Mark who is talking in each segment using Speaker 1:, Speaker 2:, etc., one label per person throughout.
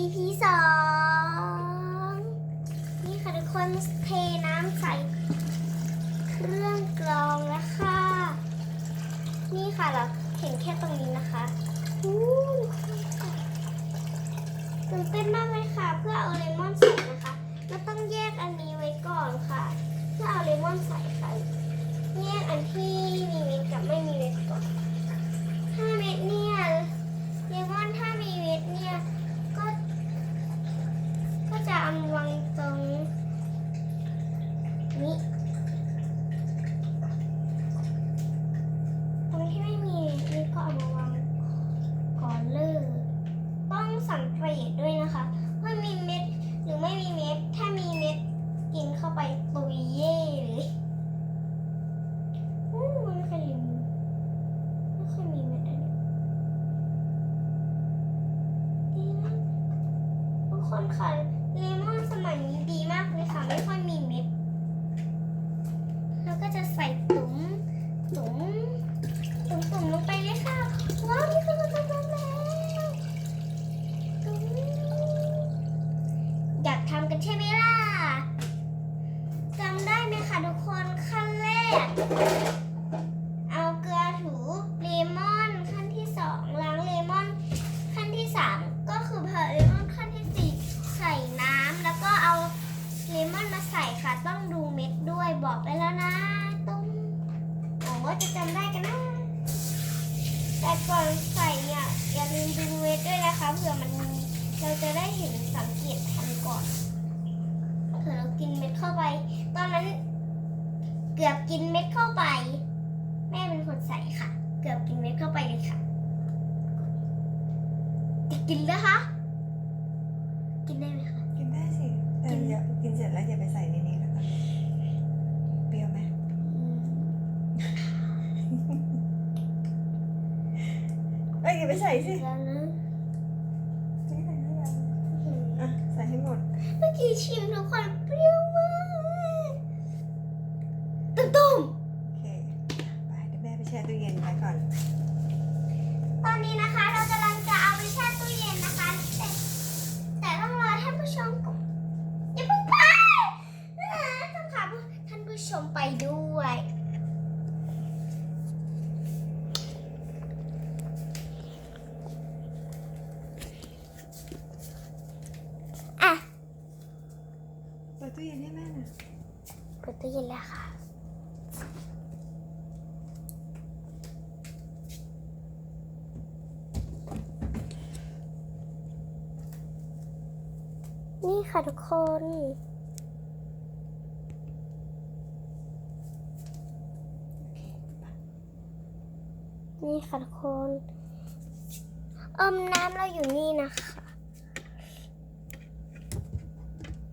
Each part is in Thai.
Speaker 1: EP สองนี่ค่ะทุกคนเทน้ำใส่เครื่องกรองแล้วค่ะนี่ค่ะเราเห็นแค่ตรงนี้นะคะตื่นเต้นมากเลยค่ะ เพื่อเอาเลมอนใส่นะคะเราต้องแยกอันนี้ไว้ก่อนค่ะ เพื่อเอาเลมอนใส่ค่ะแยกอันที่มีเม็ดกับไม่มีเม็ดก่อนถ้าเม็ดนี่ยเลมอนถ้ามีเม็ดเนี่ยก็ ก็จะเอามาวางตรง นี้ตรงที่ไม่มีนี่ก็เอามาวางก่อนเลยต้องสังเกตด้วยนะคะว่ามีเม็ดหรือไม่มีเม็ด ถ้ามีเม็ดกินเข้าไปตุยเย่เลยอู้มันไม่เคยมีไม่เคยมีเม็ดอันนี้ดีมากทุกคนค่ะเลมอนสมัยนี้ดี ก เอาเกลือถูเลมอนขั้นที่สองล้างเลมอนขั้นที่สามก็คือเพอเลมอนขั้นที่สี่ใส่น้ำแล้วก็เอาเลมอนมาใส่ค่ะ ต้องดูเม็ดด้วยบอกไปแล้วนะตุ้มหวังว่าจะจำได้กันนะ แต่ก่อนใส่เนี่ยอย่าลืมดูเวทด้วยนะคะเผื่อมันเราจะได้เห็นสังเกตทันก่อนเผื่อเรากินเม็ดเข้าไป ตอนนั้น เกือบกินเม็ดเข้าไป แม่เป็นคนใส่ค่ะ เกือบกินเม็ดเข้าไปเลยค่ะจะกินแล้วคะกินได้ไหมคะ
Speaker 2: กินได้สิแต่อย่ากินเสร็จแล้วอย่าไปใส่ในนี้แล้วกันเปรี้ยวไหมเอ้ยอย่าไปใส่สิ
Speaker 1: แล้วนะ
Speaker 2: ไม่ใส่ไม่ยังอะใส่ให้หมด
Speaker 1: เมื่อกี้ชิมทุกคนเปรี้ยวมาก ตุ้ม
Speaker 2: โอเค ไปเดี๋ยวแม่ไปแช่ตู้เย็นไว้ก่อน
Speaker 1: ตอนนี้นะคะเรากำลังจะเอาไปแช่ตู้เย็นนะคะ แต่แต่ต้องรอท่านผู้ชมก่อนอย่าเพิ่งไปอ่าต้องพาท่านผู้ชมไปด้วยอะ
Speaker 2: เปิดตู้เย็นให้แม่หน่อย
Speaker 1: เปิดตู้เย็นแล้วค่ะ นี่ค่ะทุกคน นี่ค่ะทุกคนเอิมน้ำเราอยู่นี่นะคะ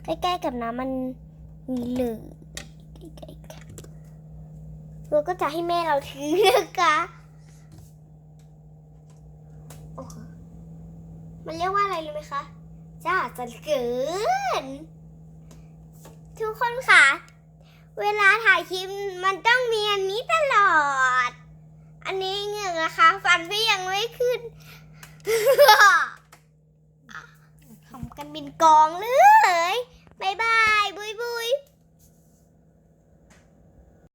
Speaker 1: ใกล้ๆกับน้ำมันมีเหลือใกล้ๆเราก็จะให้แม่เราถือนะคะโอ้โหมันเรียกว่าอะไรรู้ไหมคะ จ้าจะเกิน ทุกคนค่ะ เวลาถ่ายคลิปมันต้องมีอันนี้ตลอด อันนี้เหงือกนะคะ ฟันพี่ยังไม่ขึ้นทำกันบินกองเลยบายบาย บุยบุย